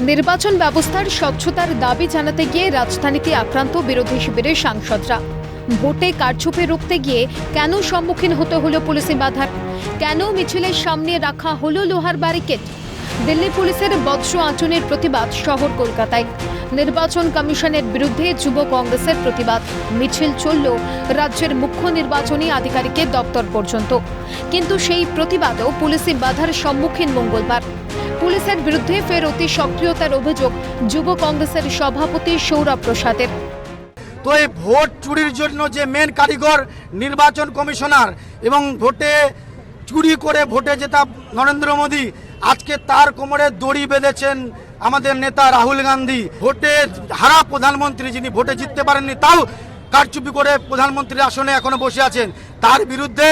নির্বাচন ব্যবস্থার স্বচ্ছতার দাবি জানাতে গিয়ে রাজধানীতে আক্রান্ত বিরোধী শিবিরের সাংসদরা। ভোটে কারচুপি রুখতে গিয়ে কেন সম্মুখীন হতে হলো পুলিশি বাধার? কেন মিছিলের সামনে রাখা হলো লোহার ব্যারিকেড? দিল্লি পুলিশের বজ্র আচরণের প্রতিবাদ শহর কলকাতায়। নির্বাচন কমিশনের বিরুদ্ধে যুব কংগ্রেসের প্রতিবাদ। মিছিল চলল রাজ্যের মুখ্য নির্বাচনী আধিকারিকের দপ্তর পর্যন্ত। কিন্তু সেই প্রতিবাদও পুলিশি বাধার সম্মুখীন মঙ্গলবার। পুলিশের বিরুদ্ধে ফের অতি সক্রিয়তার অভিযোগ যুব কংগ্রেসের সভাপতি সৌরভ প্রসাদের। তো এই ভোট চুরির জন্য যে মেন কারিগর নির্বাচন কমিশনার এবং ভোটে চুরি করে ভোটে জেতা নরেন্দ্র মোদী, আজকে তার কোমরে দড়ি বেঁধেছেন আমাদের নেতা রাহুল গান্ধী। ভোটে হারা প্রধানমন্ত্রী যিনি ভোটে জিততে পারেননি, তাও কারচুপি করে প্রধানমন্ত্রীর আসনে এখনও বসে আছেন। তার বিরুদ্ধে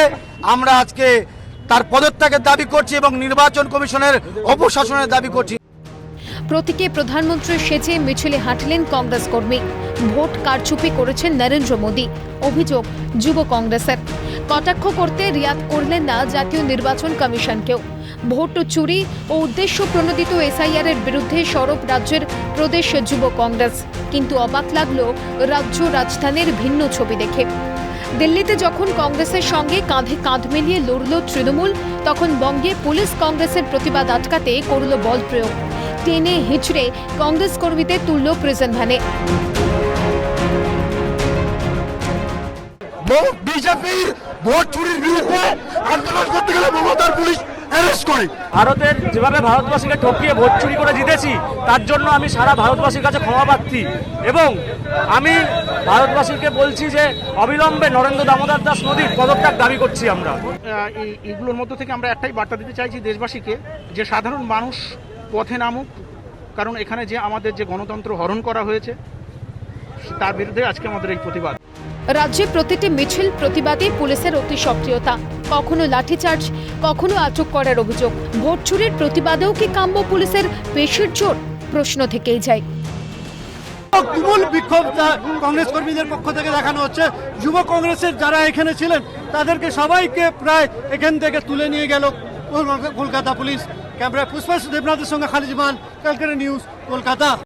আমরা আজকে তার পদত্যাগের দাবি করছি এবং নির্বাচন কমিশনের অপশাসনের দাবি করছি। প্রতীকে প্রধানমন্ত্রী সেজে মিছিলে হাঁটলেন কংগ্রেস কর্মী। ভোট কারচুপি করেছেন নরেন্দ্র মোদী। অভিযোগ, যুব কংগ্রেসের। কটাক্ষ করতে রিয়াদ করলেন না জাতীয় নির্বাচন কমিশনকেও। ভোট চুরি ও উদ্দেশ্য প্রণোদিত এসআইআর এর বিরুদ্ধে সরব রাজ্যের প্রদেশ যুব কংগ্রেস। কিন্তু অবাক লাগল রাজ্য রাজধানীর ভিন্ন ছবি দেখে। দিল্লিতে যখন কংগ্রেসের সঙ্গে কাঁধে কাঁধ মিলিয়ে লড়ল তৃণমূল, তখন বঙ্গে পুলিশ কংগ্রেসের প্রতিবাদ আটকাতে করল বল প্রয়োগ। টেনে হিচড়ে কংগ্রেস কর্মীদের তুলল প্রিজন ভ্যানে বিজেপির ভোট চুরির বিরুদ্ধে আন্দোলন করতে গেলে মমতার পুলিশ অ্যারেস্ট করে। ভারতের যেভাবে ভারতবাসীকে ঠকিয়ে ভোট চুরি করে জিতেছি তার জন্য আমি সারা ভারতবাসীর কাছে ক্ষমা প্রার্থী। এবং আমি ভারতবাসীকে বলছি যে অবিলম্বে নরেন্দ্র দামোদর দাস নদীর পদত্যাগ দাবি করছি আমরা। আহ, এই এগুলোর মধ্য থেকে আমরা একটাই বার্তা দিতে চাইছি দেশবাসীকে যে সাধারণ মানুষ পথে নামুক কারণ এখানে যে আমাদের যে গণতন্ত্র হরণ করা হয়েছে তার বিরুদ্ধে আজকে আমাদের এই প্রতিবাদ। রাজ্যে প্রতিটি মিছিল প্রতিবাদে পুলিশের অতি সক্রিয়তা। কখনো লাঠিচার্জ, কখনো আটক করার অভিযোগ। ভোট চুরির প্রতিবাদেও কি কাম্য পুলিশের পেশির জোর প্রশ্ন থেকেই যায়। তুমুল বিক্ষোভ কংগ্রেস কর্মীদের পক্ষ থেকে দেখানো হচ্ছে, যুব কংগ্রেসের যারা এখানে ছিলেন, তাদেরকে সবাইকে প্রায় এখান থেকে তুলে নিয়ে গেল কলকাতা পুলিশ। ক্যামেরায় পুষ্পা দেবনাথের সঙ্গে খালিজমান ক্যালকাটা নিউজ কলকাতা।